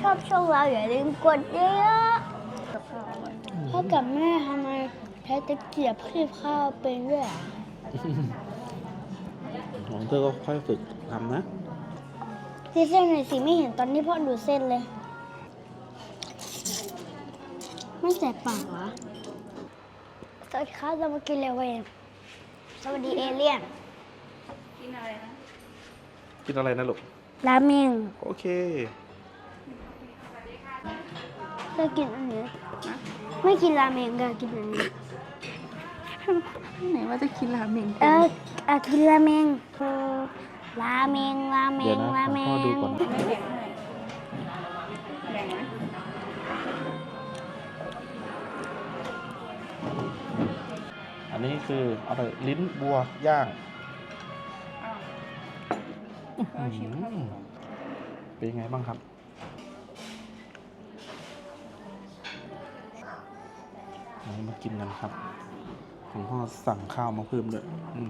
ชอบช่องเราอย่าลืมกดเยอะพ่อกับแม่ทำไมใช้ตะเกียบคีบข้าวเป็นด้วยอะของเธอก็ค่อยฝึกทำนะที่เส้นหน่อยสิไม่เห็นตอนที่พ่อดูเส้นเลย ไม่แสบปากเหรอสวัสดีครับเรามากินเลเวนสวัสดีเอเลี่ยนกินอะไรนะลูก ราเมง โอเค ก็กินอันนี้ไม่กินราเมงก็กินอันนี้ไหนว่าจะกินราเมงเออเออกินราเมงเออราเมงราเมเดี๋ยวงนะราเมพ่องดูก่อนแบ่งไหมอันนี้คือเอาไปลิ้นบัวย่างอ้าวเราชิมข้าวหมูก่อนเป็นยังไงบ้างครับ อันนี้มากินกันครับ ของพ่อสั่งข้าวมาเพิ่มด้วย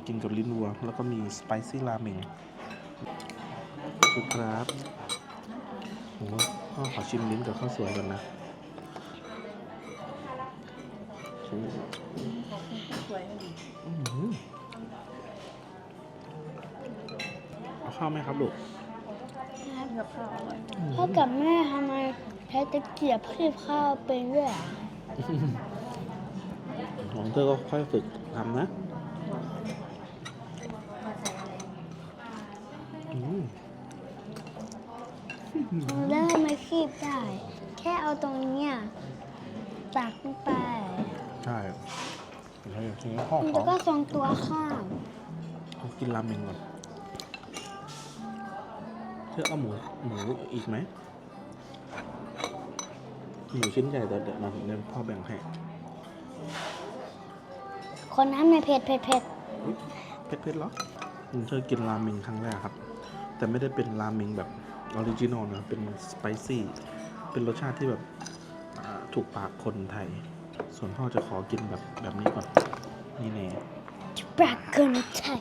กินกับลิ้นวัว แล้วก็มีสไปซี่ราเมงครับโอ้พ่อขอชิมลิ้นกับข้าวสวยก่อนนะเอาข้าวไหมครับลูกพ่อกับแม่ทำไมใช้ตะเกียบคีบข้าวเป็นด้วยอะของ ธอก็ค่อยฝึกทำนะอืมแล้วทำไมคีบได้ แค่เอาตรงเนี้ยตักลงไป ใช่ใช่ทีนี้พ่อมันเขาก็ทรงตัวข้าวเขากินราเมงก่อนเธอเอาหมูหมูอีกไหมหมูชิ้นใหญ่แต่เดี๋ยวเดี๋ยวพ่อแบ่งให้ คนนั้นในเผ็ดเผ็ดเผ็ดอุ๊ยเผ็ดๆเหรอผมเคยกินราเมงครั้งแรกครับ แต่ไม่ได้เป็นราเมงแบบออริจินอลนะเป็นสไปซี่เป็นรสชาติที่แบบอ่าถูกปากคนไทย ส่วนพ่อจะขอกินแบบแบบนี้ก่อน นี่แน่ปรากเกินใช่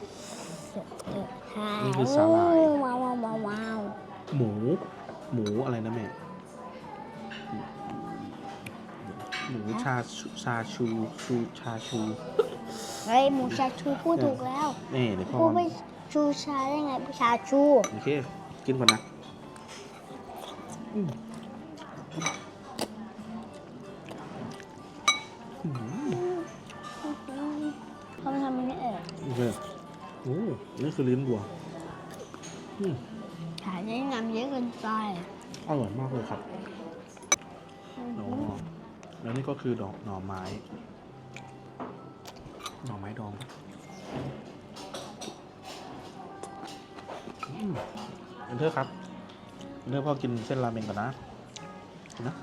นี่คือสาหร่ายว้าวว้าวว้าวว้าวหมู หมูอะไรนะแม่ หมูชาชูชาชูชูชาชู เฮ้ยหมูชาชูพูดถูกแล้วนี่เดี๋ยวพ่อพูดไม่ชูชาได้ไงชาชู โอเค กินก่อนนะอืมอืมเขามาทำมันนี่เออโอเคโอ้นี่คือลิ้นวัวอืมถ่ายได้น้ำเยอะเกินไปอร่อยมากเลยครับโอ้แล้วนี่ก็คือดอกหน่อไม้ หน่อไม้ดองอืมเอนเทอร์ครับเอนเทอร์พ่อกินเส้นราเมงก่อนนะกินนะ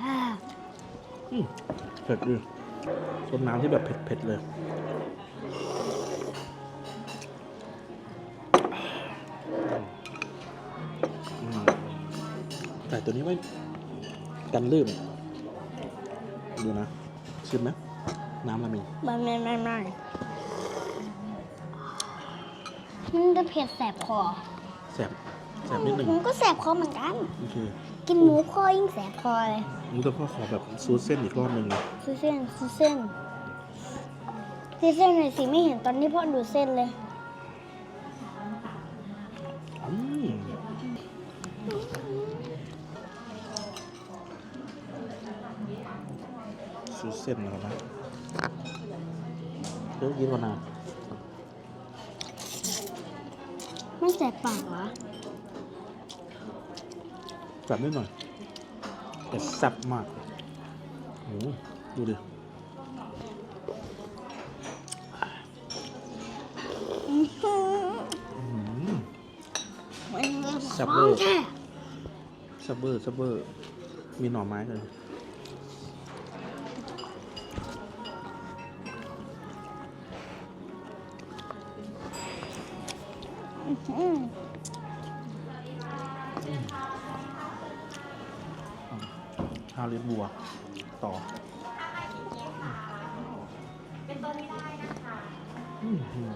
อ่าอืมเผ็ดดีรสน้ำที่แบบเผ็ดๆเลย ต่ตัวนี้ไว้กันลื่นดูนะชิมไหมน้ำราเมงไม่ไม่ไม่ไม่มันจะเผ็ดแสบคอแสบแสบนิดหนึ่งมันก็แสบคอเหมือนกัน โอเคกินหมูคอยิ่งแสบคอเลยนี่แต่พ่อขอแบบซูสเส้นอีกรอบหนึ่งนะซื้อเส้นซื้อเส้นซื้อเส้นหน่อยสิไม่เห็นตอนที่พ่อดูเส้นเลย อืม ซูสเส้นแล้วนะเดี๋ยวกินก่อนนะไม่แสบปากเหรอจับนิดหน่อยแต่แซ่บมากโอ้โหดูดิอื้อหืออื้อหือมันแซ่บขเวอองร์แท้แซับเบอร์แซับเบอร์มีหน่อไม้เลย ข้าวเลี้ยงบัว ต่อออื้อหือ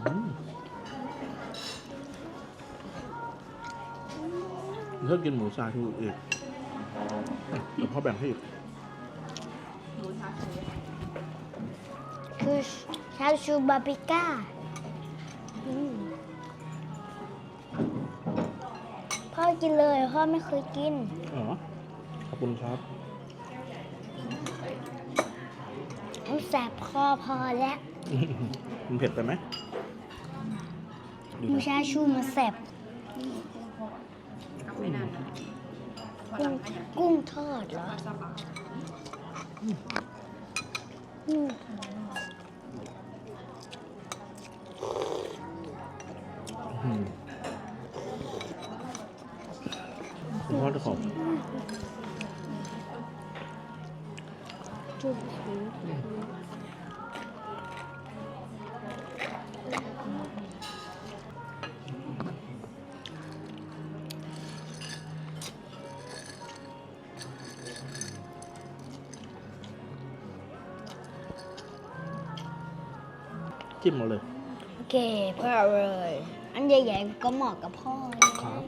เลือกกินหมูชาชูอีกเดี๋ยวพ่อแบ่งให้อีกคือชาชูบาปิก้า อืมพ่อกินเลยพ่อไม่เคยกินอ๋อขอบคุณครับมันแสบคอพอแล้วมันเผ็ดไปไหมดูมูนะชาชูมันแสบกับไม่นานนะวันหกุ้ลังงขยันกุ้งทอดเหรอมาซับอะอืมอื จิ้มมาเลย โอเคพ่อเลย อันใหญ่ๆก็เหมาะกับพ่อเลยครับ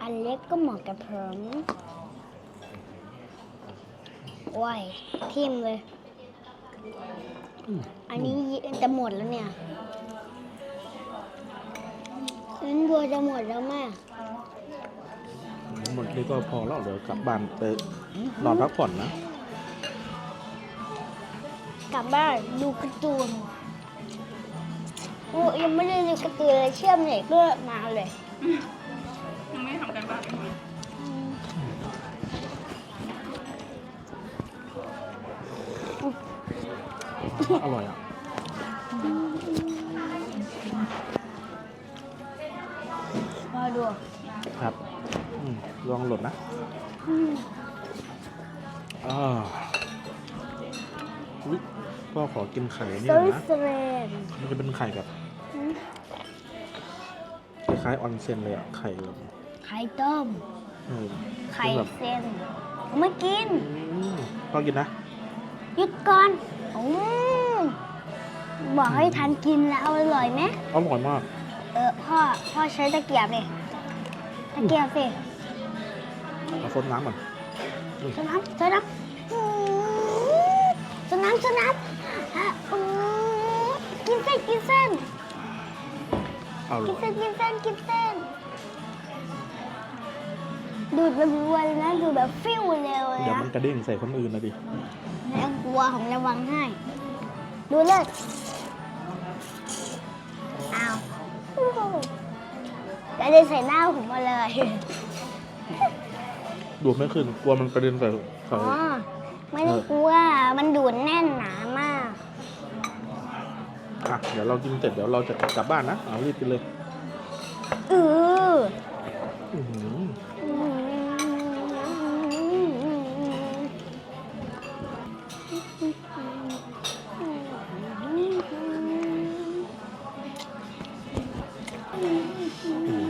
อันเล็กก็เหมาะกับผมว้ายทิมเลย อืมอันนี้จะหมดแล้วเนี่ยลิ้นบัวจะหมดแล้วแม่ หมดนี้ก็พอแล้วเดี๋ยวกลับบ้านไปนอนพักผ่อนนะ กลับบ้านดูการ์ตูน โอ้ยังไม่ได้ดูการ์ตูนเลยเชื่อมเน็ตก็มาเลยยังไม่ได้ทำกันบ้านเลยอร่อยอะ มาดูครับอืมลองหลดนะอ่าอุ๊ย พ่อขอกินไข่นี่สหน่อยวินะตเซอร์แลนด์มันจะเป็นไข่แบบคล้ายๆออนเซนเลยอะไข่แบบไข่ต้ม เออไข่เป็นแบบเส้นไม่กิน อืมพ่อกินนะ หยุดก่อนอืมบอกให้ทันกินแล้วอร่อยไหมอร่อยมาก เออพ่อ พ่อใช้ตะเกียบเลยตะเกียบสิเอาซดน้ำก่อนสน้ำสน้ำอื อาเลกินยเส้นกินเส้นกินเส้น ดูดแบบรัวเลยนะดูดแบบฟิวเร็วเลยเดี๋ยวนะมันกระเด้งใส่คนอื่นนะดิแล้วกลัวของระวังให้ ดูเลยอ้าวกระเด็นใส่หน้าผมมาเลย ดูดไม่ขึ้นกลัวมันกระเด็นใส่ใส่ อ๋อ ไม่ได้กลัว มันดูดแน่นหนามาก อะเดี๋ยวเรากินเสร็จเดี๋ยวเราจะกลับบ้านนะเอารีบกินเลยเอออื้อหือ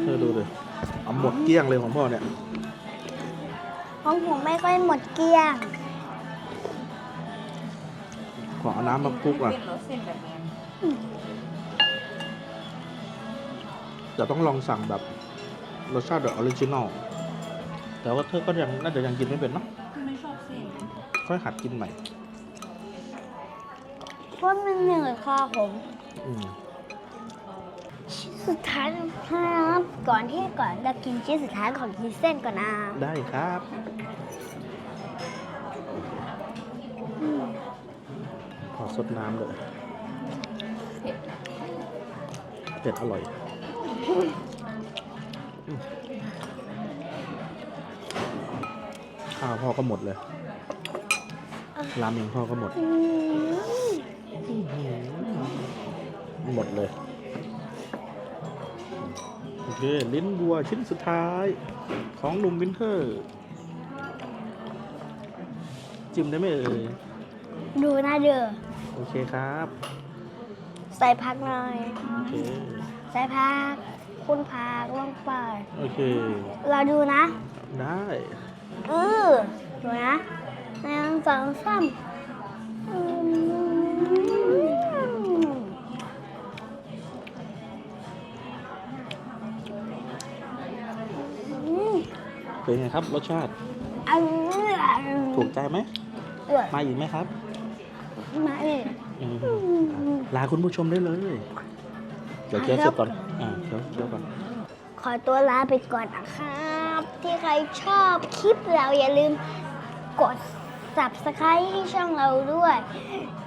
เธอดูเลยเอาหมดเกลี้ยงเลยของพ่อเนี่ยของผมไม่ค่อยหมดเกลี้ยงขอเอาน้ำมาคลุกอะ เส้นรสเส้นแบบนี้ เดี๋ยวต้องลองสั่งแบบรสชาติแบบออริจินอล แต่ว่าเธอก็ยังน่าจะยังกินไม่เป็นเนาะ ไม่ชอบเส้นค่อยหัดกินใหม่ เพราะมันเหนื่อยคอผม อืมสุดท้ายนะครับ ก่อนที่ก่อนจะกินชิ้นสุดท้ายขอกินเส้นก่อนนะได้ครับ ขอสดน้ำเลย เผ็ดอร่อยอืมข้าวพ่อก็หมดเลยราเมงพ่อก็หมดอืมหมดเลย โอเค ลิ้นวัวชิ้นสุดท้าย ของหนุ่มวินเทอร์ จิ้มได้ไหมเอ่ย ดูนะเด้อ โอเคครับ ใส่พักหน่อยใส่พัก คุณพักลงไปโอเค เราดูนะ ได้เออดูนะหนึ่งสองสามเป็นไงครับรสชาติถูกใจไหมมาอีกไหมครับ มาอีก อืมลาคุณผู้ชมได้เลย เดี๋ยวเคี้ยวเสร็จก่อน อ่าเคี้ยวเคี้ยวก่อน ขอตัวลาไปก่อนนะครับ ที่ใครชอบคลิปเราอย่าลืมกด subscribe ให้ช่องเราด้วย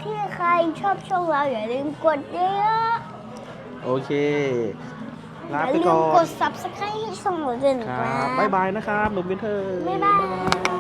ที่ใครชอบช่องเราอย่าลืมกดเยอะโอเคๆลาอย่าไปลืก่มอกนด subscribe ให้ช่องเราด้วยนะคครัรับบ บ๊ายบายนะครับหนุ่มวินเทอร์ บ๊ายบาย